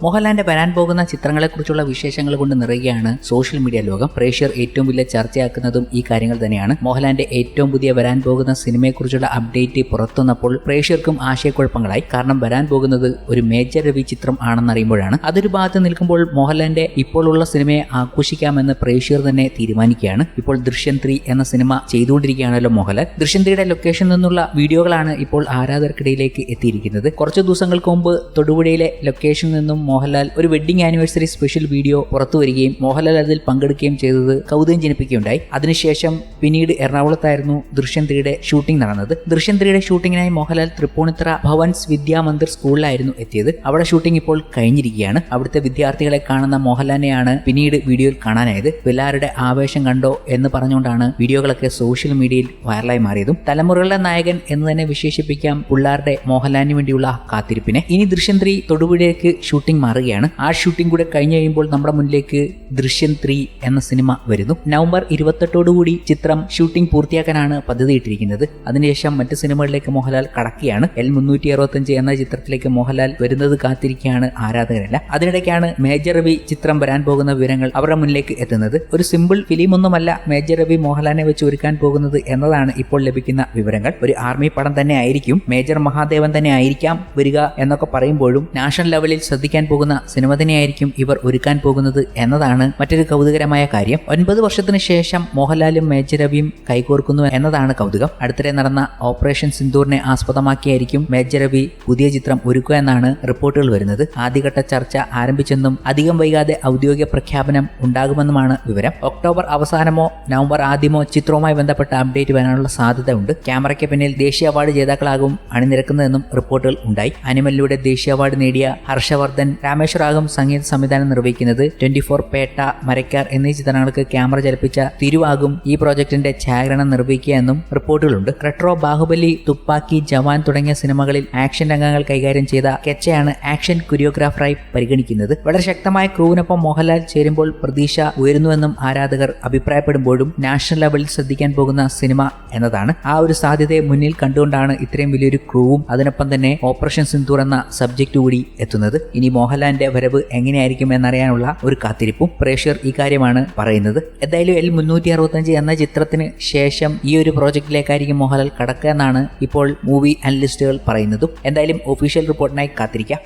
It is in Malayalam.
മോഹൻലാലിന്റെ വരാൻ പോകുന്ന ചിത്രങ്ങളെക്കുറിച്ചുള്ള വിശേഷങ്ങൾ കൊണ്ട് നിറയുകയാണ് സോഷ്യൽ മീഡിയ ലോകം. പ്രേക്ഷകർ ഏറ്റവും വലിയ ചർച്ചയാക്കുന്നതും ഈ കാര്യങ്ങൾ തന്നെയാണ്. മോഹൻലാലിന്റെ ഏറ്റവും പുതിയ വരാൻ പോകുന്ന സിനിമയെക്കുറിച്ചുള്ള അപ്ഡേറ്റ് പുറത്തുവന്നപ്പോൾ പ്രേക്ഷകർക്കും ആശയക്കുഴപ്പങ്ങളായി. കാരണം വരാൻ പോകുന്നത് ഒരു മേജർ രവി ചിത്രം ആണെന്നറിയുമ്പോഴാണ് അതൊരു ഭാഗത്ത് നിൽക്കുമ്പോൾ മോഹൻലാലിന്റെ ഇപ്പോഴുള്ള സിനിമയെ ആഘോഷിക്കാമെന്ന് പ്രേക്ഷകർ തന്നെ തീരുമാനിക്കുകയാണ്. ഇപ്പോൾ ദൃശ്യം ത്രീ എന്ന സിനിമ ചെയ്തുകൊണ്ടിരിക്കുകയാണല്ലോ മോഹൻലാൽ. ദൃശ്യം ത്രീയുടെ ലൊക്കേഷനിൽ നിന്നുള്ള വീഡിയോകളാണ് ഇപ്പോൾ ആരാധകർക്കിടയിലേക്ക് എത്തിയിരിക്കുന്നത്. കുറച്ച് ദിവസങ്ങൾക്ക് മുമ്പ് തൊടുപുഴയിലെ ലൊക്കേഷനിൽ നിന്നും മോഹൻലാൽ ഒരു വെഡിങ് ആനിവേഴ്സറി സ്പെഷ്യൽ വീഡിയോ പുറത്തു വരികയും മോഹൻലാൽ അതിൽ പങ്കെടുക്കുകയും ചെയ്തത് കൗതുകം ജനിപ്പിക്കുകയുണ്ടായി. അതിനുശേഷം പിന്നീട് എറണാകുളത്തായിരുന്നു ദൃശ്യം ത്രീയുടെ ഷൂട്ടിംഗ് നടന്നത്. ദൃശ്യം ത്രീയുടെ ഷൂട്ടിങ്ങിനായി മോഹൻലാൽ തൃപ്പൂണിത്തറ ഭവൻസ് വിദ്യാമന്ദിർ സ്കൂളിലായിരുന്നു എത്തിയത്. അവിടെ ഷൂട്ടിംഗ് ഇപ്പോൾ കഴിഞ്ഞിരിക്കുകയാണ്. അവിടുത്തെ വിദ്യാർത്ഥികളെ കാണുന്ന മോഹൻലാലിനെയാണ് പിന്നീട് വീഡിയോയിൽ കാണാനായത്. പിള്ളേരുടെ ആവേശം കണ്ടോ എന്ന് പറഞ്ഞുകൊണ്ടാണ് വീഡിയോകളൊക്കെ സോഷ്യൽ മീഡിയയിൽ വൈറലായി മാറിയതും. തലമുറകളുടെ നായകൻ എന്ന് തന്നെ വിശേഷിപ്പിക്കാം പിള്ളാരുടെ മോഹൻലാലിന് വേണ്ടിയുള്ള കാത്തിരിപ്പിനെ. ഇനി ദൃശ്യം ത്രീ തൊടുപുഴയ്ക്ക് ഷൂട്ടിംഗ് മാറുകയാണ്. ആ ഷൂട്ടിംഗ് കൂടെ കഴിഞ്ഞ് കഴിയുമ്പോൾ നമ്മുടെ മുന്നിലേക്ക് ദൃശ്യം ത്രീ എന്ന സിനിമ വരുന്നു. നവംബർ ഇരുപത്തെട്ടോടുകൂടി ചിത്രം ഷൂട്ടിംഗ് പൂർത്തിയാക്കാനാണ് പദ്ധതിയിട്ടിരിക്കുന്നത്. അതിനുശേഷം മറ്റ് സിനിമകളിലേക്ക് മോഹൻലാൽ കടക്കുകയാണ്. എൽ മുന്നൂറ്റി അറുപത്തഞ്ച് എന്ന ചിത്രത്തിലേക്ക് മോഹൻലാൽ വരുന്നത് കാത്തിരിക്കുകയാണ് ആരാധകരല്ല. അതിനിടയ്ക്കാണ് മേജർ രവി ചിത്രം വരാൻ പോകുന്ന വിവരങ്ങൾ അവരുടെ മുന്നിലേക്ക് എത്തുന്നത്. ഒരു സിമ്പിൾ ഫിലിം ഒന്നുമല്ല മേജർ രവി മോഹൻലാലിനെ വെച്ച് ഒരുക്കാൻ പോകുന്നത് എന്നതാണ് ഇപ്പോൾ ലഭിക്കുന്ന വിവരങ്ങൾ. ഒരു ആർമി പടം തന്നെ ആയിരിക്കും. മേജർ മഹാദേവൻ തന്നെ ആയിരിക്കാം വരിക എന്നൊക്കെ പറയുമ്പോഴും നാഷണൽ ലെവലിൽ ശ്രദ്ധിക്കാൻ പോകുന്ന സിനിമ തന്നെയായിരിക്കും ഇവർ ഒരുക്കാൻ പോകുന്നത് എന്നതാണ് മറ്റൊരു കൗതുകരമായ കാര്യം. ഒൻപത് വർഷത്തിന് ശേഷം മോഹൻലാലും മേജർ രവിയും കൈകോർക്കുന്നു എന്നതാണ് കൗതുകം. അടുത്തിടെ നടന്ന ഓപ്പറേഷൻ സിന്ദൂറിനെ ആസ്പദമാക്കിയായിരിക്കും മേജർ രവി പുതിയ ചിത്രം ഒരുക്കുക എന്നാണ് റിപ്പോർട്ടുകൾ വരുന്നത്. ആദ്യഘട്ട ചർച്ച ആരംഭിച്ചെന്നും അധികം വൈകാതെ ഔദ്യോഗിക പ്രഖ്യാപനം ഉണ്ടാകുമെന്നുമാണ് വിവരം. ഒക്ടോബർ അവസാനമോ നവംബർ ആദ്യമോ ചിത്രവുമായി ബന്ധപ്പെട്ട അപ്ഡേറ്റ് വരാനുള്ള സാധ്യത ഉണ്ട് ക്യാമറയ്ക്ക് പിന്നിൽ ദേശീയ അവാർഡ് ജേതാക്കളാകും അണിനിരക്കുന്നതെന്നും റിപ്പോർട്ടുകൾ ഉണ്ടായി. അനിമലിലൂടെ ദേശീയ അവാർഡ് നേടിയ ഹർഷവർദ്ധൻ രാമേശ്വരാകും സംഗീത സംവിധാനം നിർവഹിക്കുന്നത് ട്വന്റി ഫോർ പേട്ട മരക്കാർ എന്നീ ചിത്രങ്ങൾക്ക് ക്യാമറ ചലിപ്പിച്ച തിരുവാകും ഈ പ്രോജക്ടിന്റെ ഛായാഗ്രഹണം നിർവഹിക്കുക എന്നും റിപ്പോർട്ടുകളുണ്ട്. റെട്രോ ബാഹുബലി തുപ്പാക്കി ജവാൻ തുടങ്ങിയ സിനിമകളിൽ ആക്ഷൻ രംഗങ്ങൾ കൈകാര്യം ചെയ്ത കെച്ചയാണ് ആക്ഷൻ കൊറിയോഗ്രാഫറായി പരിഗണിക്കുന്നത്. വളരെ ശക്തമായ ക്രൂവിനൊപ്പം മോഹൻലാൽ ചേരുമ്പോൾ പ്രതീക്ഷ ഉയരുന്നുവെന്നും ആരാധകർ അഭിപ്രായപ്പെടുമ്പോഴും നാഷണൽ ലെവലിൽ ശ്രദ്ധിക്കാൻ പോകുന്ന സിനിമ എന്നതാണ്. ആ ഒരു സാധ്യതയെ മുന്നിൽ കണ്ടുകൊണ്ടാണ് ഇത്രയും വലിയൊരു ക്രൂവും അതിനൊപ്പം തന്നെ ഓപ്പറേഷൻ സിന്ദൂർ എന്ന സബ്ജക്റ്റ് കൂടി എത്തുന്നത്. ഇനി മോഹൻലാലിന്റെ വരവ് എങ്ങനെയായിരിക്കും എന്നറിയാനുള്ള ഒരു കാത്തിരിപ്പും പ്രേക്ഷകർ ഈ കാര്യമാണ് പറയുന്നത്. എന്തായാലും എൽ മുന്നൂറ്റി അറുപത്തഞ്ച് എന്ന ചിത്രത്തിന് ശേഷം ഈ ഒരു പ്രോജക്റ്റിലേക്കായിരിക്കും മോഹൻലാൽ കടക്കുക എന്നാണ് ഇപ്പോൾ മൂവി അനലിസ്റ്റുകൾ പറയുന്നതും. എന്തായാലും ഒഫീഷ്യൽ റിപ്പോർട്ടിനായി കാത്തിരിക്കാം.